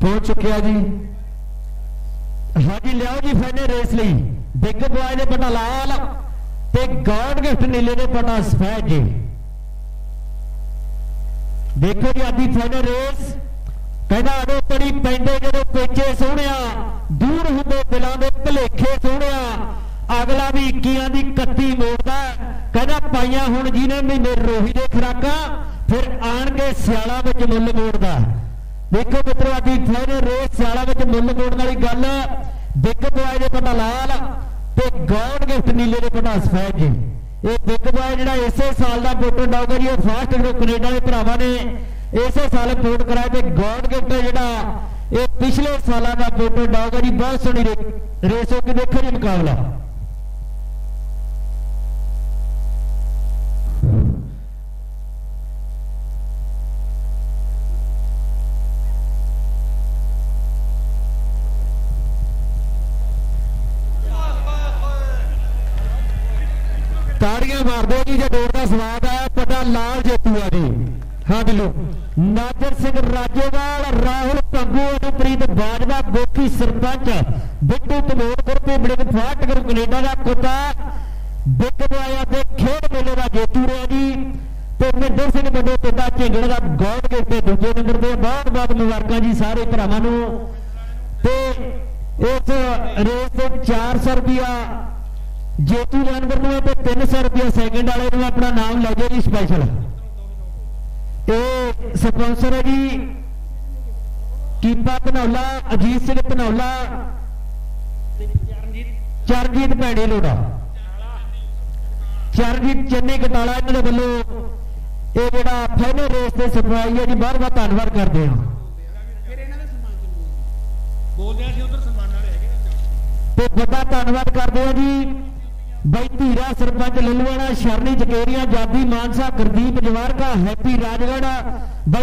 ਪਹੁੰਚ ਚੁੱਕਿਆ ਜੀ ਹਾਂਜੀ ਲਿਆਓ ਜੀ ਫਾਈਨਲ ਰੇਸ ਲਈ ਬਿੱਗ ਬॉय ਦੇ ਪਟਾ ਲਾਲ ਤੇ ਗੋਡ ਗਿਫਟ ਨੀਲੇ ਦੇ ਪਟਾ ਸਫੈਦ ਜੀ ਦੇਖੋ ਜੀ ਆਦੀ ਫਾਈਨਲ ਰੇਸ ਕਹਿੰਦਾ ਅੜੋ ਤੜੀ ਪੈਂਦੇ ਜਦੋਂ ਪੇਚੇ ਸੋਹਣਿਆ ਦੂਰ ਹੁੰਦੇ ਦਿਲਾਂ ਦੇ ਭਲੇਖੇ ਸੋਹਣਿਆ ਅਗਲਾ ਵੀ 21 ਦੀ 31 ਮੋੜਦਾ ਕਹਿੰਦਾ ਪਾਈਆਂ ਹੁਣ ਜਿਹਨੇ ਮਹੀਨੇ ਰੋਹੀ ਦੇ ਖਰਾਕਾਂ ਫਿਰ ਆਣ ਕੇ ਸਿਆਲਾ ਵਿੱਚ ਮੁੱਲ ਮੋੜਦਾ ਦੇਖੋ ਮਿੱਤਰੋ ਆਦੀ ਫਾਈਨਲ ਰੇਸ ਸਿਆਲਾ ਵਿੱਚ ਮੁੱਲ ਮੋੜਨ ਵਾਲੀ ਗੱਲ। ਬਿੱਗ ਬॉय ਦੇ ਪਟਾ ਲਾਲ ਤੇ ਗੋਡ ਗਿਫਟ ਨੀਲੇ ਦੇ ਪਟਾ ਸਫੈਦ ਜੀ। ਇਹ ਬਿੱਗ ਬॉय ਜਿਹੜਾ ਇਸੇ ਸਾਲ ਦਾ ਫੋਟੋ ਡੌਗ ਜੀ ਉਹ ਫਾਸਟ ਗਰੋ ਕੈਨੇਡਾ ਦੇ ਭਰਾਵਾਂ ਨੇ, ਇਸੇ ਸਾਲ ਫੋਟ ਕਰਾਇਆ ਤੇ ਗੋਡ ਗਿਫਟ ਜਿਹੜਾ, ਇਹ ਪਿਛਲੇ ਸਾਲਾਂ ਦਾ ਫੋਟੋ ਡੌਗ ਜੀ। ਬਹੁਤ ਸੋਹਣੀ ਰੇ- ਰੇਸ ਹੋ ਕੇ ਦੇਖੋ ਜੀ ਮੁਕਾਬਲਾ। ਤਾੜੀਆਂ ਮਾਰਦੇ ਜੀ, ਜੇ ਡੋਰ ਦਾ ਸਵਾਦ ਆਇਆ, ਪਤਾ ਲਾਲ ਜੇਤੂ ਆ ਜੀ। ਹਾਂ ਦਿਲੋ ਨਾਜਰ ਸਿੰਘ ਰਾਜੇਵਾਲ, ਰਾਹੁਲ ਪੰਗੂ ਅਨੁਪ੍ਰੀਤ ਬਾਜਵਾ ਗੋਕੀ ਸਰਪੰਚ, ਬਿੱਟੂ ਤਮੋੜਪੁਰ ਤੇ ਬੜਿੰਗ ਫਾਟਕਰ ਕੈਨੇਡਾ ਦਾ ਕੁੱਤਾ ਬਿੱਗ ਬੁਆਇਆ ਦੇ ਖੇਡ ਮੇਲੇ ਦਾ ਜੇਤੂ ਰਿਹਾ ਜੀ। ਤੇ ਮਿੰਦਰ ਸਿੰਘ ਵੱਡੇ ਪਿੰਡਾ ਝਿੰਗੜ ਦਾ ਗੋਲ ਗਿਫਟ ਦੂਜੇ ਨੰਬਰ ਤੇ ਬਹੁਤ ਬਹੁਤ ਮੁਬਾਰਕਾਂ ਜੀ ਸਾਰੇ ਭਰਾਵਾਂ ਨੂੰ। ਤੇ ਇਸ ਰੇਸ ਤੇ 400 ਰੁਪਿਆ ਜੇਤੂ ਜਾਨਵਰ ਨੂੰ ਤੇ 300 ਰੁਪਏ ਸੈਕਿੰਡ ਵਾਲੇ ਨੂੰ ਆਪਣਾ ਨਾਮ ਲੈ ਜਾਓ ਜੀ ਸਪੈਸ਼ਲ ਇਹ ਸਪਾਂਸਰ ਹੈ ਜੀ ਕੀਪਾ ਧਨੌਲਾ ਅਜੀਤ ਸਿੰਘ ਧਨੌਲਾ ਚਰਨਜੀਤ ਭੈੜੇ ਲੋੜਾ। ਚਰਨਜੀਤ ਚੰਨੀ ਕਟਾਲਾ ਇਹਨਾਂ ਦੇ ਵੱਲੋਂ ਇਹ ਜਿਹੜਾ ਫਾਈਨਲ ਰੇਸ ਤੇ ਸਪਲਾਈ ਹੈ ਜੀ ਬਹੁਤ ਬਹੁਤ ਧੰਨਵਾਦ ਕਰਦੇ ਹਾਂ। ਫਿਰ ਇਹਨਾਂ ਦਾ ਸਨਮਾਨ ਜ਼ਰੂਰ ਬੋਲਦੇ ਆ ਸੀ ਉਧਰ ਸਨਮਾਨ ਵਾਲੇ ਹੈਗੇ ਤੇ ਵੱਡਾ ਧੰਨਵਾਦ ਕਰਦੇ ਹਾਂ ਜੀ ਬਾਈ ਧੀਰਾ ਸਰਪੰਚ ਲੱਲੂਆਣਾ ਸ਼ਰਨੀ ਚਕੇਰੀਆਂ ਜਾਦੀ ਮਾਨਸਾ ਗੁਰਦੀਪ ਜਵਾਰਕਾ ਹੈਪੀ ਰਾਜਗੜ੍ਹ ਬਾਈ